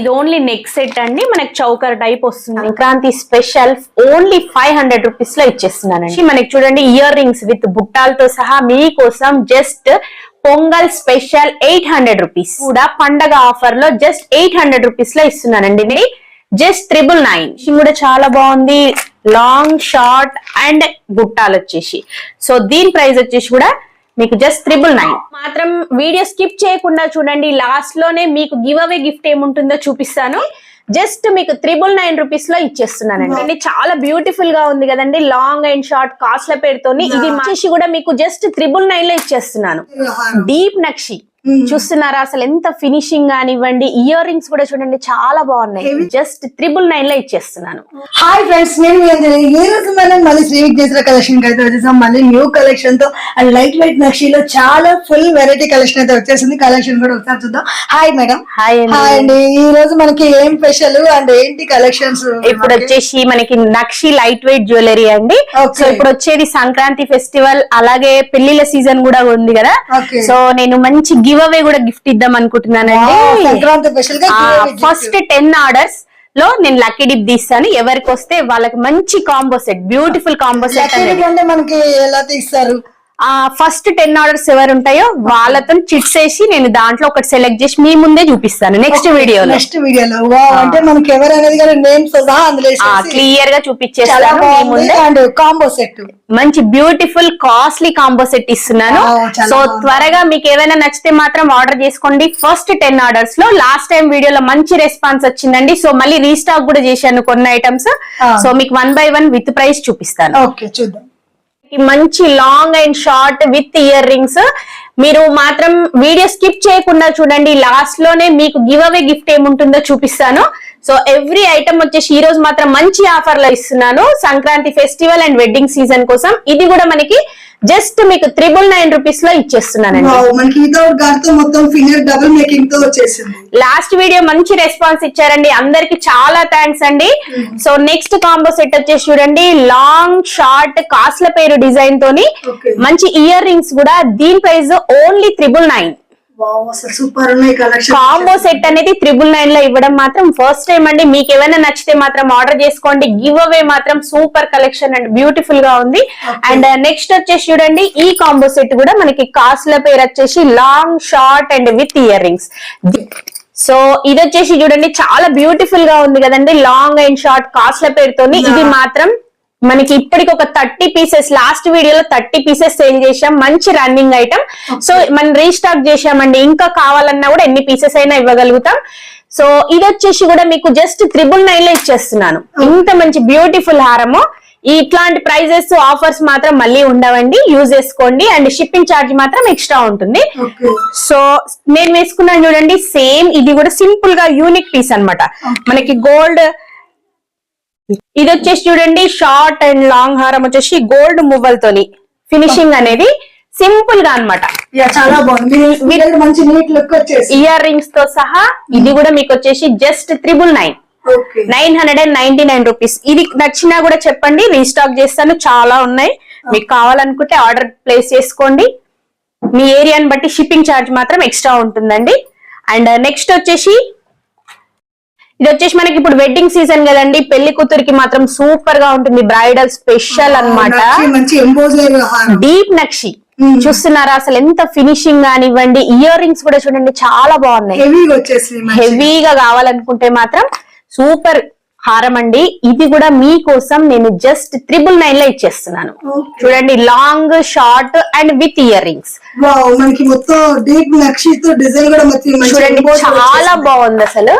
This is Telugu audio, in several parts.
ఇది ఓన్లీ నెక్ సెట్ అండి. మనకి చౌకర్ టైప్ వస్తుంది. Sankranti special only five hundred రూపీస్లో ఇచ్చేస్తున్నానండి. మనకి చూడండి ఇయర్ రింగ్స్ విత్ బుట్టాలతో సహా మీకోసం just Pongal special eight hundred rupees కూడా పండగ ఆఫర్లో జస్ట్ ఎయిట్ హండ్రెడ్ రూపీస్లో ఇస్తున్నానండి. జస్ట్ ట్రిపుల్ నైన్ కూడా చాలా బాగుంది. లాంగ్ షార్ట్ అండ్ బుట్టాలు వచ్చేసి. సో దీని ప్రైస్ వచ్చేసి కూడా మీకు జస్ట్ త్రిబుల్ నైన్ మాత్రం వీడియో స్కిప్ చేయకుండా చూడండి. లాస్ట్లోనే మీకు గివ్ అవే గిఫ్ట్ ఏముంటుందో చూపిస్తాను. జస్ట్ మీకు త్రిబుల్ నైన్ రూపీస్లో ఇచ్చేస్తున్నానండి. అండి చాలా బ్యూటిఫుల్గా ఉంది కదండి. లాంగ్ అండ్ షార్ట్ కాస్ట్ల పేరుతోని ఇది వచ్చేసి కూడా మీకు జస్ట్ త్రిబుల్ నైన్లో ఇచ్చేస్తున్నాను. డీప్ నక్షి చూస్తున్నారా? అసలు ఎంత ఫినిషింగ్ కానివ్వండి ఇయర్ రింగ్స్ కూడా చూడండి చాలా బాగున్నాయి. జస్ట్ త్రిబుల్ నైన్లో ఇచ్చేస్తున్నాను. హాయ్ ఫ్రెండ్స్ నేను ఈ రోజు మనం మళ్ళీ శ్రీ విఘ్నేశ్వర కలెక్షన్ అయితే వచ్చేసాం. మళ్ళీ న్యూ కలెక్షన్తో అండ్ లైట్ వెయిట్ నక్షిలో చాలా ఫుల్ వెరైటీ కలెక్షన్ అయితే వచ్చేసింది. కలెక్షన్ కూడా ఒకసారి చూద్దాం. హాయ్ మేడం హాయ్ అండి. హాయ్ అండి. ఈ రోజు మనకి ఏం స్పెషల్ అండ్ ఏంటి కలెక్షన్స్ ఇప్పుడు వచ్చేసి మనకి నక్షి లైట్ వెయిట్ జ్యువెలరీ అండి. సో ఇప్పుడు వచ్చేది సంక్రాంతి ఫెస్టివల్ అలాగే పెళ్ళిళ్ళ సీజన్ కూడా ఉంది కదా. సో నేను మంచి గివ్ అవే కూడా గిఫ్ట్ ఇద్దాం అనుకుంటున్నానండి. ఫస్ట్ టెన్ ఆర్డర్స్లో నేను లక్కీ డిప్ తీస్తాను. ఎవరికి వస్తే వాళ్ళకి మంచి combo set beautiful combo set మనకి ఎలా తీస్తారు? ఆ ఫస్ట్ టెన్ ఆర్డర్స్ ఎవరు ఉంటాయో వాళ్ళతో చిట్స్ వేసి నేను దాంట్లో ఒకటి సెలెక్ట్ చేసి మీ ముందే చూపిస్తాను నెక్స్ట్ వీడియోలో నెక్స్ట్ వీడియోలో వావ్ అంటే మనకి ఎవరు అనేది నేమ్స్ క్లియర్గా చూపించేస్తాను మీ బాగుంది. ముందే. అండ్ కాంబో సెట్ మంచి బ్యూటిఫుల్ కాస్ట్లీ కాంబో సెట్ ఇస్తున్నాను. సో. త్వరగా మీకు ఏదైనా నచ్చితే మాత్రం ఆర్డర్ చేసుకోండి. ఫస్ట్ టెన్ ఆర్డర్స్లో లాస్ట్ టైం వీడియోలో మంచి రెస్పాన్స్ వచ్చిందండి. సో మళ్ళీ రీస్టాక్ కూడా చేశాను కొన్ని ఐటమ్స్. సో మీకు one by one with price చూపిస్తాను. ఓకే చూద్దాం. మంచి long and short with earrings మీరు మాత్రం వీడియో స్కిప్ చేయకుండా చూడండి. లాస్ట్లోనే మీకు గివ్ అవే గిఫ్ట్ ఏముంటుందో చూపిస్తాను. సో ఎవ్రీ ఐటమ్ వచ్చేసి ఈ రోజు మాత్రం మంచి ఆఫర్లో ఇస్తున్నాను. Sankranti festival and wedding season కోసం. ఇది కూడా మనకి జస్ట్ మీకు త్రిబుల్ నైన్ రూపీస్లో ఇచ్చేస్తున్నానండి. వచ్చేసింది. లాస్ట్ వీడియో మంచి రెస్పాన్స్ ఇచ్చారండి. అందరికి చాలా థ్యాంక్స్ అండి. సో నెక్స్ట్ కాంబో సెట్ వచ్చేసి చూడండి. లాంగ్ షార్ట్ కాస్ట్ల పేరు డిజైన్ తోని. మంచి ఇయర్ రింగ్స్ కూడా దీని price only triple nine. Combo set అనేది త్రిబుల్ నైన్లో ఇవ్వడం మాత్రం ఫస్ట్ టైం అండి. మీకు ఏమైనా నచ్చితే మాత్రం ఆర్డర్ చేసుకోండి. గివ్ అవే మాత్రం సూపర్ కలెక్షన్ అండ్ బ్యూటిఫుల్గా ఉంది. అండ్ నెక్స్ట్ వచ్చేసి చూడండి. ఈ కాంబో సెట్ కూడా మనకి కాస్ట్ల పేరు వచ్చేసి long short and with earrings. So ఇది వచ్చేసి చూడండి. చాలా బ్యూటిఫుల్గా ఉంది కదండి. లాంగ్ అండ్ షార్ట్ కాస్ట్ల పేరుతోని ఇది మాత్రం మనకి ఇప్పటికి ఒక థర్టీ పీసెస్ లాస్ట్ వీడియోలో థర్టీ పీసెస్ సేల్ చేసాం మంచి రన్నింగ్ ఐటమ్. సో మనం రీస్టాక్ చేసామండి ఇంకా కావాలన్నా కూడా ఎన్ని పీసెస్ అయినా ఇవ్వగలుగుతాం. సో ఇది వచ్చేసి కూడా మీకు జస్ట్ త్రిబుల్ నైన్లో ఇచ్చేస్తున్నాను. ఇంత మంచి బ్యూటిఫుల్ హారము. ఈ ఇట్లాంటి ప్రైజెస్ ఆఫర్స్ మాత్రం మళ్ళీ ఉండవండి. యూజ్ చేసుకోండి. అండ్ షిప్పింగ్ ఛార్జ్ మాత్రం ఎక్స్ట్రా ఉంటుంది. సో నేను వేసుకున్నాను చూడండి. సేమ్ ఇది కూడా సింపుల్గా యూనిక్ పీస్ అన్నమాట. మనకి గోల్డ్ ఇది వచ్చేసి చూడండి షార్ట్ అండ్ లాంగ్ హారం వచ్చేసి గోల్డ్ మువ్వలతోని ఫినిషింగ్ అనేది సింపుల్గా అన్నమాట. యా చాలా బాగుంది. మంచి నీట్ లుక్ వచ్చేసి ఇయర్ రింగ్స్తో సహా ఇది కూడా మీకు వచ్చేసి just triple nine nine hundred and ninety nine rupees. ఇది నచ్చినా కూడా చెప్పండి రీస్టాక్ చేస్తాను చాలా ఉన్నాయి. మీకు కావాలనుకుంటే ఆర్డర్ ప్లేస్ చేసుకోండి. మీ ఏరియాని బట్టి షిప్పింగ్ ఛార్జ్ మాత్రం ఎక్స్ట్రా ఉంటుందండి. అండ్ నెక్స్ట్ వచ్చేసి ఇది వచ్చేసి మనకి ఇప్పుడు వెడ్డింగ్ సీజన్ కదండి. పెళ్ళి కూతురికి మాత్రం సూపర్గా ఉంటుంది. బ్రైడల్ స్పెషల్ హారం డీప్ నక్షి చూస్తున్నారా? అసలు ఎంత ఫినిషింగ్ కానివ్వండి. ఇయర్ రింగ్స్ కూడా చూడండి చాలా బాగున్నాయి. హెవీగా కావాలనుకుంటే మాత్రం సూపర్ హారం అండి ఇది కూడా మీకోసం నేను జస్ట్ త్రిబుల్ నైన్లో ఇచ్చేస్తున్నాను. చూడండి long short and with earrings wow మనకి మొత్తం డీప్ నక్షితో డిజైన్ కూడా మొత్తం మంచి చూడండి చాలా బాగుంది అసలు.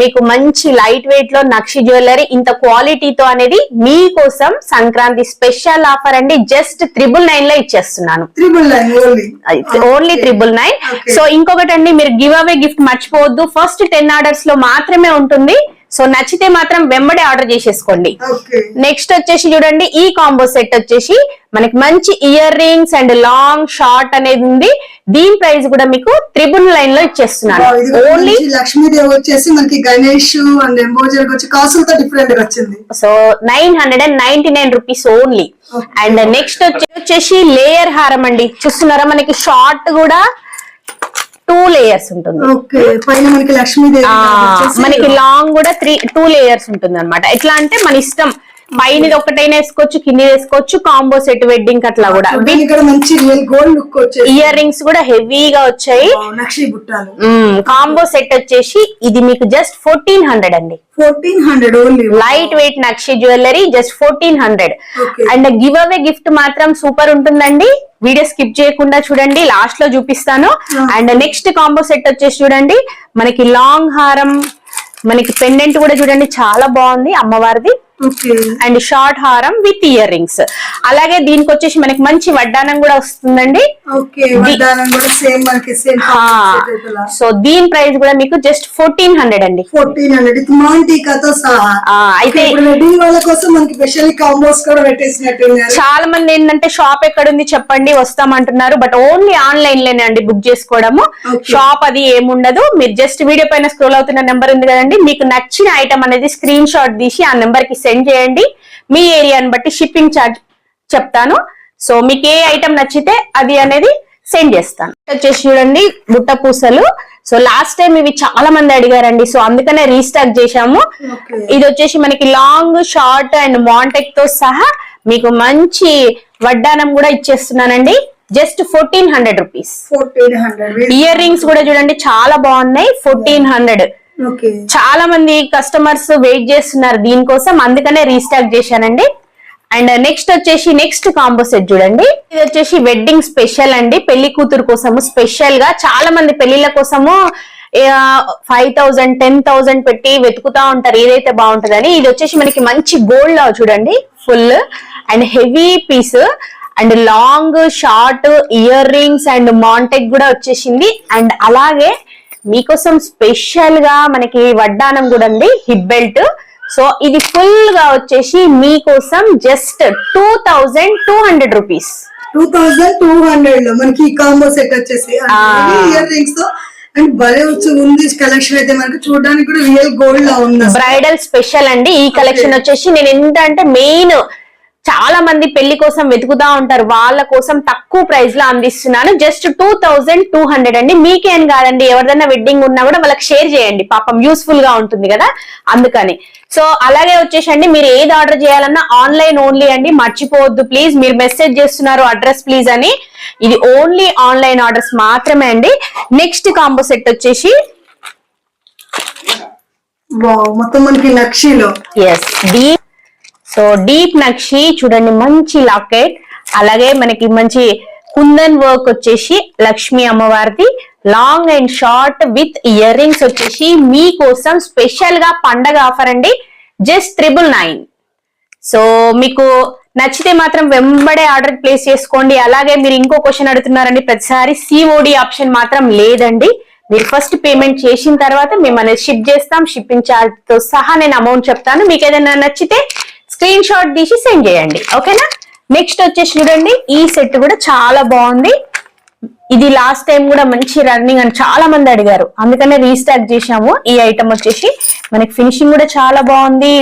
మీకు మంచి లైట్ వెయిట్లో నక్షి జ్యువెలరీ ఇంత క్వాలిటీతో అనేది మీకోసం సంక్రాంతి స్పెషల్ ఆఫర్ అండి. జస్ట్ త్రిబుల్ నైన్లో ఇచ్చేస్తున్నాను. Only triple nine. సో ఇంకొకటి అండి మీరు గివ్ అవే గిఫ్ట్ మర్చిపోవద్దు. ఫస్ట్ టెన్ ఆర్డర్స్లో మాత్రమే ఉంటుంది. సో నచ్చితే మాత్రం వెంబడే ఆర్డర్ చేసేసుకోండి. నెక్స్ట్ వచ్చేసి చూడండి ఈ కాంబో సెట్ వచ్చేసి మనకి మంచి ear rings and long short అనేది ఉంది. దీని ప్రైస్ కూడా మీకు త్రిబుల్ లైన్లో ఇచ్చేస్తున్నాను. కూడా ఓన్లీ లక్ష్మీదేవి వచ్చేసి మనకి గణేష్ అండ్ ఎంబోజర్ వచ్చి కాసులతో డిఫరెంట్గా వచ్చింది. So nine hundred and ninety nine rupees only. And next వచ్చేసి లేయర్ హారం అండి. చూస్తున్నారా మనకి షార్ట్ కూడా టూ లేయర్స్ ఉంటుంది. మనకి లాంగ్ కూడా త్రీ టూ లేయర్స్ ఉంటుంది అనమాట ఎట్లా అంటే మన ఇష్టం పైనది ఒకటైనా వేసుకోవచ్చు కింద వేసుకోవచ్చు కాంబో సెట్ వెడ్డింగ్ అట్లా కూడా. ఇయర్ రింగ్స్ కూడా హెవీగా వచ్చాయి. కాంబో సెట్ వచ్చేసి ఇది మీకు జస్ట్ ఫోర్టీన్ హండ్రెడ్ అండి. Fourteen hundred only light weight nakshi jewellery just fourteen hundred. And give away gift మాత్రం సూపర్ ఉంటుందండి. వీడియో స్కిప్ చేయకుండా చూడండి లాస్ట్లో చూపిస్తాను. అండ్ నెక్స్ట్ కాంబో సెట్ వచ్చేసి చూడండి మనకి లాంగ్ హారం మనకి పెండెంట్ కూడా చూడండి చాలా బాగుంది అమ్మవారిది. అండ్ షార్ట్ హారం విత్ ఇయర్ రింగ్స్. అలాగే దీనికి వచ్చేసి మనకి మంచి వడ్డానం కూడా వస్తుందండి. సో దీని ప్రైస్ కూడా మీకు జస్ట్ ఫోర్టీన్ హండ్రెడ్ అండి. ఫోర్టీన్ హండ్రెడ్ సహా. అయితే ఇప్పుడు వెడ్డింగ్ వాళ్ళ కోసం మనకి స్పెషల్ కాంబోస్ కూడా చాలా మంది ఏంటంటే షాప్ ఎక్కడుంది చెప్పండి వస్తామంటున్నారు. బట్ ఓన్లీ ఆన్లైన్లోనే అండి బుక్ చేసుకోవడము. షాప్ అది ఏముండదు. మీరు జస్ట్ వీడియో పైన స్క్రోల్ అవుతున్న నెంబర్ ఉంది కదండి. మీకు నచ్చిన ఐటమ్ అనేది స్క్రీన్ షాట్ తీసి ఆ నెంబర్కి సెండ్ చేయండి. మీ ఏరియాని బట్టి షిప్పింగ్ ఛార్జ్ చెప్తాను. సో మీకు ఏ ఐటమ్ నచ్చితే అది అనేది సెండ్ చేస్తాను. వచ్చేసి చూడండి బుట్ట పూసలు. సో లాస్ట్ టైం ఇవి చాలా మంది అడిగారండి. సో అందుకనే రీస్టాక్ చేశాము. ఇది వచ్చేసి మనకి లాంగ్ షార్ట్ అండ్ మాంటెక్తో సహా మీకు మంచి వడ్డానం కూడా ఇచ్చేస్తున్నానండి. Just fourteen hundred rupees ear rings కూడా చూడండి చాలా బాగున్నాయి. ఫోర్టీన్ హండ్రెడ్ చాలా మంది కస్టమర్స్ వెయిట్ చేస్తున్నారు దీనికోసం అందుకనే రీస్టాక్ చేశానండి. అండ్ నెక్స్ట్ వచ్చేసి నెక్స్ట్ కాంబో సెట్ చూడండి. ఇది వచ్చేసి వెడ్డింగ్ స్పెషల్ అండి. పెళ్ళి కూతురు కోసము స్పెషల్గా చాలా మంది పెళ్ళిళ్ళ కోసము ఫైవ్ థౌసండ్ టెన్ థౌసండ్ పెట్టి వెతుకుతా ఉంటారు. ఏదైతే బాగుంటుందని. ఇది వచ్చేసి మనకి మంచి గోల్డ్ లా చూడండి. Full and heavy piece and long short ear rings and Montek కూడా వచ్చేసింది. అండ్ అలాగే మీకోసం స్పెషల్గా మనకి వడ్డానం కూడా ఉంది హిప్ బెల్ట్ సో ఇది ఫుల్గా వచ్చేసి మీకోసం just two thousand two hundred rupees two thousand two హండ్రెడ్లో మనకి కాంబో సెట్ వచ్చేసి ఆ. ఇయర్ రింగ్స్తో అండ్ భలే వచ్చి ఉంది కలెక్షన్ అయితే మనకి చూడడానికి కూడా రియల్ గోల్డ్ లా ఉంది. అసలు. బ్రైడల్ స్పెషల్ అండి. ఈ కలెక్షన్ వచ్చేసి నేను ఎంత అంటే మెయిన్ చాలా మంది పెళ్ళి కోసం వెతుకుతా ఉంటారు. వాళ్ళ కోసం తక్కువ ప్రైస్లో అందిస్తున్నాను. Just two thousand two hundred అండి. మీకేం కాదండి. ఎవరిదైనా వెడ్డింగ్ ఉన్నా కూడా వాళ్ళకి షేర్ చేయండి. పాపం యూస్ఫుల్గా ఉంటుంది కదా? అందుకని. సో అలాగే వచ్చేసండి. మీరు ఏది ఆర్డర్ చేయాలన్నా ఆన్లైన్ ఓన్లీ అండి. మర్చిపోవద్దు. ప్లీజ్ మీరు మెసేజ్ చేస్తున్నారు అడ్రస్ ప్లీజ్ అని. ఇది ఓన్లీ ఆన్లైన్ ఆర్డర్స్ మాత్రమే అండి. నెక్స్ట్ కాంబో సెట్ వచ్చేసి మొత్తం మనకి నక్షిలో ఎస్ సో డీప్ నక్షి చూడండి మంచి లాకెట్ అలాగే మనకి మంచి కుందన్ వర్క్ వచ్చేసి లక్ష్మీ అమ్మవారిది. Long and short with ear rings వచ్చేసి మీకోసం స్పెషల్గా పండగ ఆఫర్ అండి. జస్ట్ త్రిబుల్ నైన్ సో మీకు నచ్చితే మాత్రం వెంబడే ఆర్డర్ ప్లేస్ చేసుకోండి. అలాగే మీరు ఇంకో క్వశ్చన్ అడుగుతున్నారండి. ప్రతిసారి సిఓడి ఆప్షన్ మాత్రం లేదండి. మీరు ఫస్ట్ పేమెంట్ చేసిన తర్వాత మేము అనేది షిప్ చేస్తాం. షిప్పింగ్ ఛార్జ్తో సహా నేను అమౌంట్ చెప్తాను. మీకు ఏదైనా నచ్చితే స్క్రీన్ షాట్ తీసి సెండ్ చేయండి. ఓకేనా? నెక్స్ట్ వచ్చేసి చూడండి ఈ సెట్ కూడా చాలా బాగుంది. ఇది లాస్ట్ టైం కూడా మంచి రన్నింగ్ అని చాలా మంది అడిగారు. అందుకనే రీస్టాక్ చేశాము. ఈ ఐటమ్ వచ్చేసి మనకి ఫినిషింగ్ కూడా చాలా బాగుంది.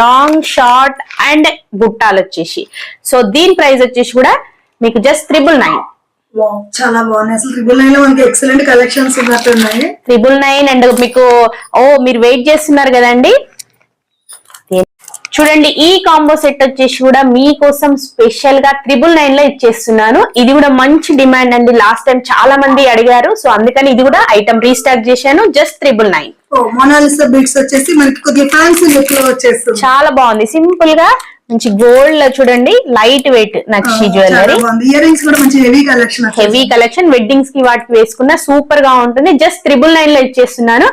లాంగ్ షార్ట్ అండ్ గుట్టాలు వచ్చేసి. సో దీని ప్రైస్ వచ్చేసి కూడా మీకు జస్ట్ త్రిబుల్ నైన్ చాలా బాగున్నాయి. అసలు ట్రిపుల్ నైన్లో మనకి ఎక్సలెంట్ కలెక్షన్స్ ఉన్నట్టున్నాయి. త్రిబుల్ నైన్ అండ్ మీకు ఓ మీరు వెయిట్ చేస్తున్నారు కదండి. చూడండి ఈ కాంబో సెట్ వచ్చేసి కూడా మీకోసం స్పెషల్గా త్రిబుల్ నైన్లో ఇచ్చేస్తున్నాను. ఇది కూడా మంచి డిమాండ్ అండి. లాస్ట్ టైం చాలా మంది అడిగారు. సో అందుకని ఇది కూడా ఐటమ్ రీస్టాక్ చేశాను. జస్ట్ త్రిబుల్ నైన్ ఓ మొనాలిసా బిట్స్ వచ్చేసి మనకి కొద్దిగా ఫ్యాన్సీ లుక్లో వచ్చేస్తుంది. చాలా బాగుంది. సింపుల్గా మంచి గోల్డ్లో చూడండి లైట్ వెయిట్ నక్షి jewellery heavy collection heavy collection వెడ్డింగ్స్కి వాటికి వేసుకున్న సూపర్గా ఉంటుంది. జస్ట్ త్రిబుల్ నైన్లో ఇచ్చేస్తున్నాను.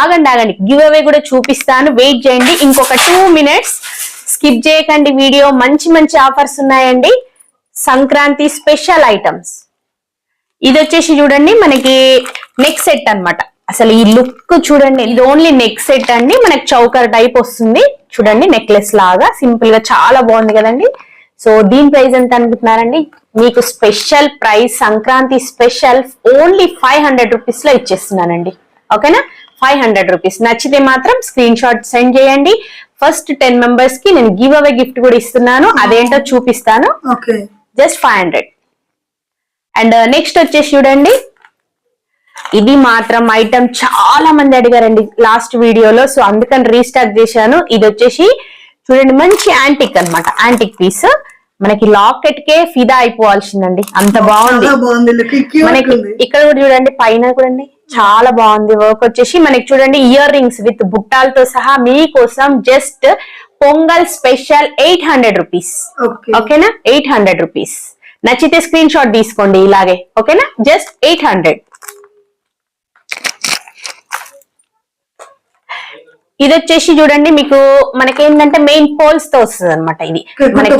ఆగండి ఆగండి. గివ్ అవే కూడా చూపిస్తాను. వెయిట్ చేయండి. ఇంకొక టూ మినిట్స్ స్కిప్ చేయకండి వీడియో మంచి మంచి ఆఫర్స్ ఉన్నాయండి. సంక్రాంతి స్పెషల్ ఐటమ్స్ ఇది వచ్చేసి చూడండి మనకి నెక్ సెట్ అన్నమాట. అసలు ఈ లుక్ చూడండి. ఇది ఓన్లీ నెక్ సెట్ అండి. మనకి చౌకర్ టైప్ వస్తుంది. చూడండి నెక్లెస్ లాగా సింపుల్గా చాలా బాగుంది కదండి. సో దీని ప్రైస్ ఎంత అనుకుంటున్నారండి? మీకు special price Sankranti special only five hundred రూపీస్లో ఇచ్చేస్తున్నానండి. ఓకేనా ఫైవ్ హండ్రెడ్ రూపీస్ నచ్చితే మాత్రం స్క్రీన్ షాట్ సెండ్ చేయండి. ఫస్ట్ టెన్ మెంబర్స్కి నేను గివ్ అవే గిఫ్ట్ కూడా ఇస్తున్నాను. అదేంటో చూపిస్తాను. Okay just five hundred and next వచ్చేసి చూడండి. ఇది మాత్రం ఐటమ్ చాలా మంది అడిగారండి లాస్ట్ వీడియోలో సో అందుకని రీస్టాక్ చేశాను. ఇది వచ్చేసి చూడండి మంచి యాంటిక్ అన్నమాట. యాంటిక్ పీస్ మనకి లాకెట్ కే ఫిదా అయిపోవాల్సిందండి. అంత బాగుంది. మనకి ఇక్కడ కూడా చూడండి పైన చూడండి చాలా బాగుంది వర్క్ వచ్చేసి. మనకి చూడండి ఇయర్ రింగ్స్ విత్ బుట్టాలతో సహా మీకోసం just Pongal special eight hundred rupees okay ఓకేనా? ఎయిట్ హండ్రెడ్ రూపీస్ నచ్చితే స్క్రీన్ షాట్ తీసుకోండి ఇలాగే. ఓకేనా? జస్ట్ ఎయిట్ హండ్రెడ్ ఇది వచ్చేసి చూడండి మీకు మనకేంటంటే మెయిన్ పోల్స్తో వస్తుంది అనమాట ఇది మనకి.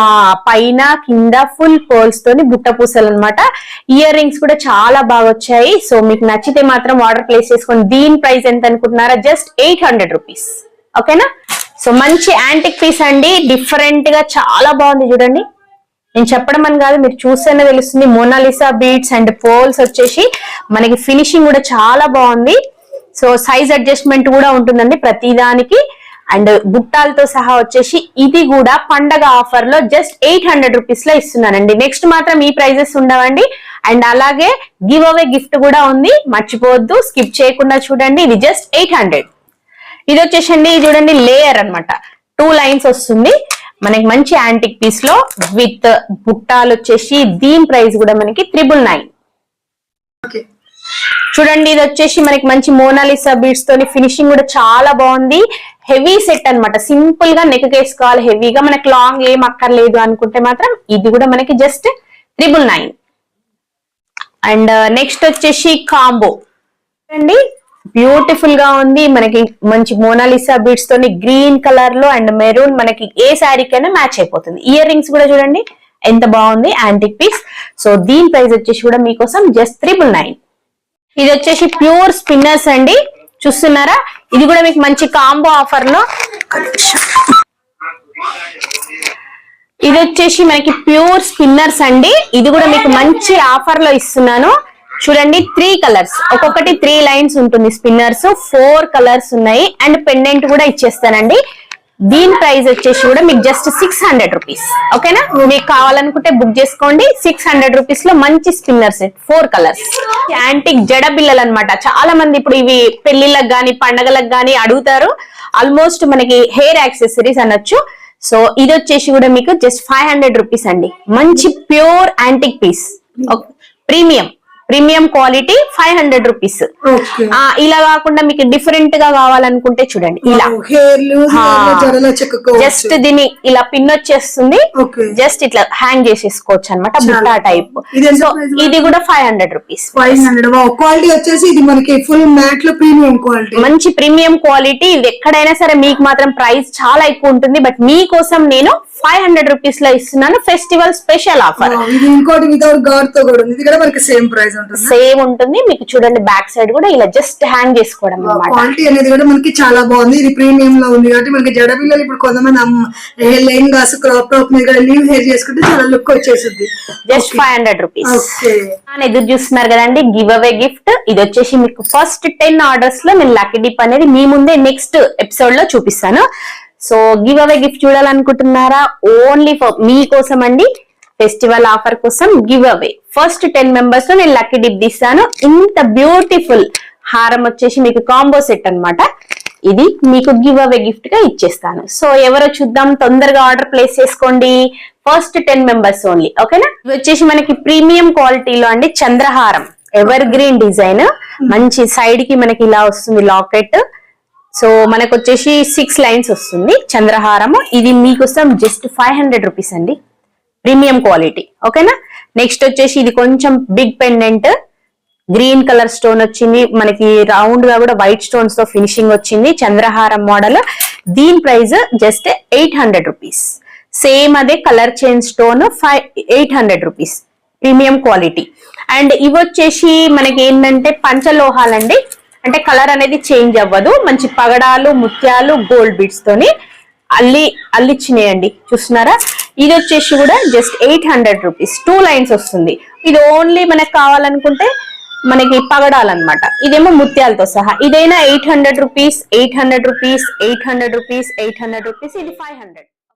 ఆ పైన కింద ఫుల్ పోల్స్ తోని బుట్ట పూసలు అనమాట ఇయర్ రింగ్స్ కూడా చాలా బాగా వచ్చాయి. సో మీకు నచ్చితే మాత్రం ఆర్డర్ ప్లేస్ చేసుకోండి. దీని ప్రైస్ ఎంత అనుకుంటున్నారా? జస్ట్ ఎయిట్ హండ్రెడ్ రూపీస్ ఓకేనా సో మంచి యాంటిక్ పీస్ అండి. డిఫరెంట్గా చాలా బాగుంది చూడండి. నేను చెప్పడం అని కాదు మీరు చూస్తేనే తెలుస్తుంది. మోనాలిసా బీడ్స్ అండ్ పోల్స్ వచ్చేసి మనకి ఫినిషింగ్ కూడా చాలా బాగుంది. సో సైజ్ అడ్జస్ట్మెంట్ కూడా ఉంటుందండి ప్రతిదానికి. అండ్ బుట్టాలతో సహా వచ్చేసి ఇది కూడా పండగ ఆఫర్లో జస్ట్ ఎయిట్ హండ్రెడ్ రూపీస్లో ఇస్తున్నానండి. నెక్స్ట్ మాత్రం ఈ ప్రైజెస్ ఉండవండి. అండ్ అలాగే గివ్ అవే గిఫ్ట్ కూడా ఉంది. మర్చిపోవద్దు స్కిప్ చేయకుండా చూడండి. ఇది జస్ట్ ఎయిట్ హండ్రెడ్. ఇది వచ్చేసండి చూడండి లేయర్ అనమాట టూ లైన్స్ వస్తుంది. మనకి మంచి యాంటిక్ పీస్లో విత్ బుట్టాలు వచ్చేసి దీని ప్రైస్ కూడా మనకి త్రిబుల్ నైన్. ఓకే. చూడండి ఇది వచ్చేసి మనకి మంచి మోనాలిసా బీడ్స్ తోని ఫినిషింగ్ కూడా చాలా బాగుంది. హెవీ సెట్ అన్నమాట. సింపుల్గా నెక్ వేసుకోవాలి హెవీగా మనకి లాంగ్ ఏం అక్కర్లేదు అనుకుంటే మాత్రం ఇది కూడా మనకి just triple nine and next వచ్చేసి కాంబో అండి బ్యూటిఫుల్గా ఉంది. మనకి మంచి మోనాలిసా బీడ్స్ తోని గ్రీన్ కలర్లో అండ్ మెరూన్ మనకి ఏ శారీకైనా మ్యాచ్ అయిపోతుంది. ఇయర్ రింగ్స్ కూడా చూడండి ఎంత బాగుంది యాంటిక్ పీస్ సో దీని ప్రైస్ వచ్చేసి కూడా మీకోసం జస్ట్ త్రిబుల్ నైన్ ఇది వచ్చేసి ప్యూర్ స్పిన్నర్స్ అండి. చూస్తున్నారా? ఇది కూడా మీకు మంచి కాంబో ఆఫర్లో ఇది వచ్చేసి మనకి ప్యూర్ స్పిన్నర్స్ అండి. ఇది కూడా మీకు మంచి ఆఫర్లో ఇస్తున్నాను. చూడండి త్రీ కలర్స్. ఒక్కొక్కటి త్రీ లైన్స్ ఉంటుంది స్పిన్నర్స్. ఫోర్ కలర్స్ ఉన్నాయి. అండ్ పెండెంట్ కూడా ఇచ్చేస్తానండి. దీని ప్రైస్ వచ్చేసి కూడా మీకు జస్ట్ సిక్స్ హండ్రెడ్ రూపీస్ ఓకేనా? మీకు కావాలనుకుంటే బుక్ చేసుకోండి. సిక్స్ హండ్రెడ్ రూపీస్లో మంచి spinner set four colours antique జడ బిల్లలు అనమాట చాలా మంది ఇప్పుడు ఇవి పెళ్ళిళ్ళకి కానీ పండగలకు కానీ అడుగుతారు. ఆల్మోస్ట్ మనకి హెయిర్ యాక్సెసరీస్ అనొచ్చు. సో ఇది వచ్చేసి కూడా మీకు జస్ట్ ఫైవ్ హండ్రెడ్ రూపీస్ అండి. మంచి pure antique piece premium premium quality five hundred rupees. ఇలా కాకుండా మీకు డిఫరెంట్గా కావాలనుకుంటే చూడండి ఇలా. జస్ట్ దీన్ని ఇలా పిన్ వచ్చేస్తుంది. జస్ట్ ఇట్లా హ్యాంగ్ చేసేసుకోవచ్చు అనమాట బుట్టా టైప్. సో ఇది కూడా ఫైవ్ హండ్రెడ్ రూపీస్. క్వాలిటీ వచ్చేసి ఇది మనకి ఫుల్ మ్యాట్లో ప్రీమియం క్వాలిటీ. మంచి ప్రీమియం క్వాలిటీ. ఇది ఎక్కడైనా సరే మీకు మాత్రం ప్రైస్ చాలా ఎక్కువ ఉంటుంది. బట్ మీకోసం నేను ఫైవ్ హండ్రెడ్ రూపీస్లో ఇస్తున్నాను ఫెస్టివల్ స్పెషల్ ఆఫర్. ఇంకోటి వితౌట్ గార్డ్తో కూడా ఉంది. ఇది కూడా మనకి సేమ్ ప్రైస్ ఉంటుంది? సేమ్ ఉంటుంది. మీకు చూడండి బ్యాక్ సైడ్ కూడా ఇలా జస్ట్ హ్యాంగ్ చేసుకోవడం క్వాలిటీ అనేది కూడా మనకి చాలా బాగుంది. ఇది ప్రీమియం లో ఉంది కాబట్టి మనకి జడ పిల్లలు ఇప్పుడు కొంతమంది లెహంగాస్ క్రాప్ టాప్ మీద లీవ్ హెయిర్ చేసుకుంటే చాలా లుక్ వచ్చేసింది జస్ట్ ఫైవ్ హండ్రెడ్ రూపీస్ ఎదురు చూస్తున్నారు కదండి గివ్ అవే గిఫ్ట్ ఇది వచ్చేసి మీకు ఫస్ట్ టెన్ ఆర్డర్స్లో నేను లక్కీ డిప్ అనేది మీ ముందే నెక్స్ట్ ఎపిసోడ్లో చూపిస్తాను. సో గివ్ అవే గిఫ్ట్ చూడాలనుకుంటున్నారా? ఓన్లీ ఫర్ మీకోసం అండి ఫెస్టివల్ ఆఫర్ కోసం గివ్ అవే ఫస్ట్ టెన్ మెంబర్స్లో నేను లక్కీ డిప్ తీస్తాను. ఇంత బ్యూటిఫుల్ హారం వచ్చేసి మీకు కాంబో సెట్ అనమాట ఇది మీకు గివ్ అవే గిఫ్ట్గా ఇచ్చేస్తాను. సో ఎవరో చూద్దాం. తొందరగా ఆర్డర్ ప్లేస్ చేసుకోండి. ఫస్ట్ టెన్ మెంబర్స్ ఓన్లీ ఓకేనా ఇది వచ్చేసి మనకి ప్రీమియం క్వాలిటీలో అండి చంద్రహారం. ఎవర్ గ్రీన్ డిజైన్ మంచి సైడ్కి మనకి ఇలా వస్తుంది లాకెట్ సో మనకు వచ్చేసి సిక్స్ లైన్స్ వస్తుంది చంద్రహారము. ఇది మీకోసం జస్ట్ ఫైవ్ హండ్రెడ్ రూపీస్ అండి. Premium quality. ఓకేనా? నెక్స్ట్ వచ్చేసి ఇది కొంచెం big pendant. Green colour stone వచ్చింది. మనకి రౌండ్గా కూడా వైట్ స్టోన్స్తో ఫినిషింగ్ వచ్చింది. చంద్రహారం మోడల్. దీని price just eight hundred rupees. Same అదే colour change stone five eight hundred rupees. Premium quality. And ఇవి వచ్చేసి మనకి ఏంటంటే పంచలోహాలండి. అంటే కలర్ అనేది చేంజ్ అవ్వదు. మంచి పగడాలు ముత్యాలు గోల్డ్ బీడ్స్ తోని అల్లి అల్లిచ్చినాయండి. చూస్తున్నారా? ఇది వచ్చేసి కూడా just eight hundred rupees two lines వస్తుంది. ఇది ఓన్లీ మనకు కావాలనుకుంటే మనకి పగడాలన్నమాట. ఇదేమో ముత్యాలతో సహా. ఇదైనా eight hundred rupees eight hundred rupees eight hundred rupees eight hundred rupees ఇది ఫైవ్ హండ్రెడ్